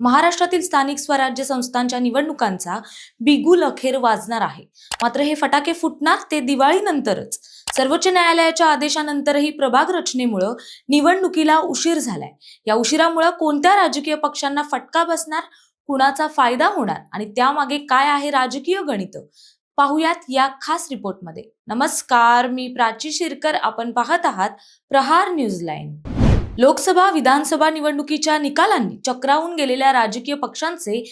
महाराष्ट्रातील स्थानिक स्वराज्य संस्थांच्या निवडणुकांचा बिगुल अखेर वाजणार आहे. मात्र हे फटाके फुटणार ते दिवाळीनंतरच. सर्वोच्च न्यायालयाच्या आदेशानंतरही प्रभाग रचनेमुळं निवडणुकीला उशीर झालाय. या उशिरामुळं कोणत्या राजकीय पक्षांना फटका बसणार कुणाचा फायदा होणार आणि त्यामागे काय आहे राजकीय गणित? पाहुयात या खास रिपोर्टमध्ये. नमस्कार मी प्राची शिरकर. आपण पाहत आहात प्रहार न्यूज लाईन. लोकसभा विधानसभा निवडणुकीच्या निकालांनी चक्रावून गेलेल्या राजकीय पक्षांचे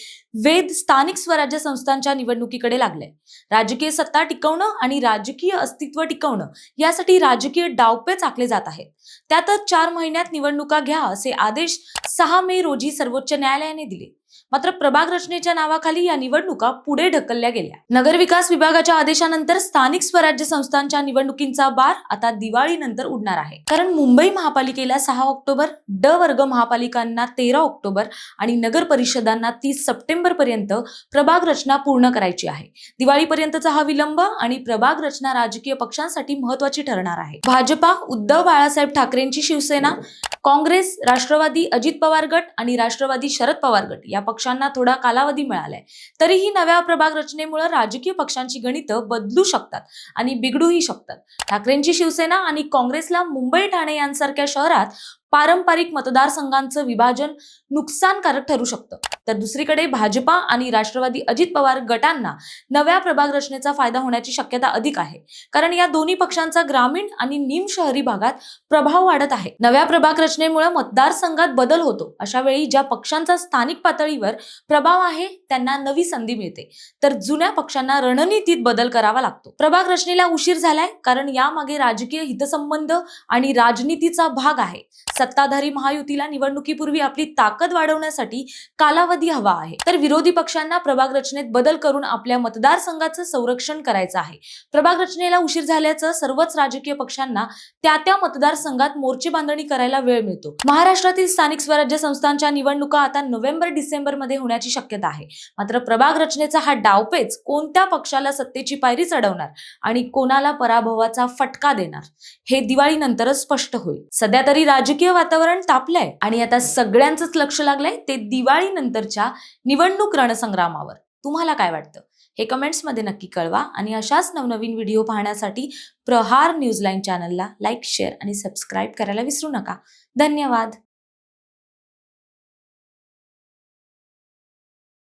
वेध स्थानिक स्वराज्य संस्थांच्या निवडणुकीकडे लागले. राजकीय सत्ता टिकवणं आणि राजकीय अस्तित्व टिकवणं यासाठी राजकीय डावपेच आखले जात आहेत. त्यातच चार महिन्यात निवडणुका घ्या असे आदेश सहा मे रोजी सर्वोच्च न्यायालयाने दिले. मात्र प्रभाग रचनेच्या नावाखाली या निवडणुका पुढे ढकलल्या गेल्या. नगरविकास विभागाच्या आदेशानंतर स्थानिक स्वराज्य संस्थांच्या निवडणुकींचा बार आता दिवाळीनंतर उडणार आहे. कारण मुंबई महापालिकेला सहा ऑक्टोबर ड वर्ग महापालिकांना तेरा ऑक्टोबर आणि नगर परिषदांना तीस सप्टेंबर पर्यंत प्रभाग रचना पूर्ण करायची आहे. दिवाळीपर्यंतचा हा विलंब आणि प्रभाग रचना राजकीय पक्षांसाठी महत्वाची ठरणार आहे. भाजपा उद्धव बाळासाहेब ठाकरेंची शिवसेना काँग्रेस राष्ट्रवादी अजित पवार गट आणि राष्ट्रवादी शरद पवार गट या पक्षांना थोडा कालावधी मिळालाय. तरीही नव्या प्रभाग रचनेमुळे राजकीय पक्षांची गणितं बदलू शकतात आणि बिघडूही शकतात. ठाकरेंची शिवसेना आणि काँग्रेसला मुंबई ठाणे यांसारख्या शहरात पारंपरिक मतदारसंघांचं विभाजन नुकसानकारक ठरू शकतं. तर दुसरीकडे भाजपा आणि राष्ट्रवादी अजित पवार गटांना नव्या प्रभाग रचनेचा फायदा होण्याची शक्यता अधिक आहे. कारण या दोन्ही पक्षांचा ग्रामीण आणि निम शहरी भागात प्रभाव वाढत आहे. नव्या प्रभाग रचनेमुळे मतदारसंघात बदल होतो. अशा वेळी ज्या पक्षांचा स्थानिक पातळीवर प्रभाव आहे त्यांना नवी संधी मिळते. तर जुन्या पक्षांना रणनीतीत बदल करावा लागतो. प्रभाग रचनेला उशीर झालाय कारण यामागे राजकीय हितसंबंध आणि राजनीतीचा भाग आहे. सत्ताधारी महायुतीला निवडणुकीपूर्वी आपली ताकद वाढवण्यासाठी कालावधी हवा आहे. तर विरोधी पक्षांना प्रभाग रचनेत बदल करून आपल्या मतदारसंघाचं संरक्षण करायचं आहे. प्रभाग रचनेला उशीर झाल्याचं सर्वच राजकीय पक्षांना त्या त्या मतदारसंघात मोर्चे बांधणी करायला वेळ मिळतो. महाराष्ट्रातील स्थानिक स्वराज्य संस्थांच्या निवडणुका आता नोव्हेंबर डिसेंबरमध्ये होण्याची शक्यता आहे. मात्र प्रभाग रचनेचा हा डावपेच कोणत्या पक्षाला सत्तेची पायरी चढवणार आणि कोणाला पराभवाचा फटका देणार हे दिवाळीनंतरच स्पष्ट होईल. सध्या तरी राजकीय वातावरण तापलंय आणि आता सगळ्यांचंच लक्ष लागलंय ते दिवाळीनंतरच्या निवडणूक रणसंग्रामावर. तुम्हाला काय वाटतं? हे कमेंट्समध्ये नक्की कळवा आणि अशाच नवनवीन व्हिडिओ पाहण्यासाठी प्रहार न्यूज लाईन चॅनलला लाईक शेअर आणि सबस्क्राईब करायला विसरू नका. धन्यवाद!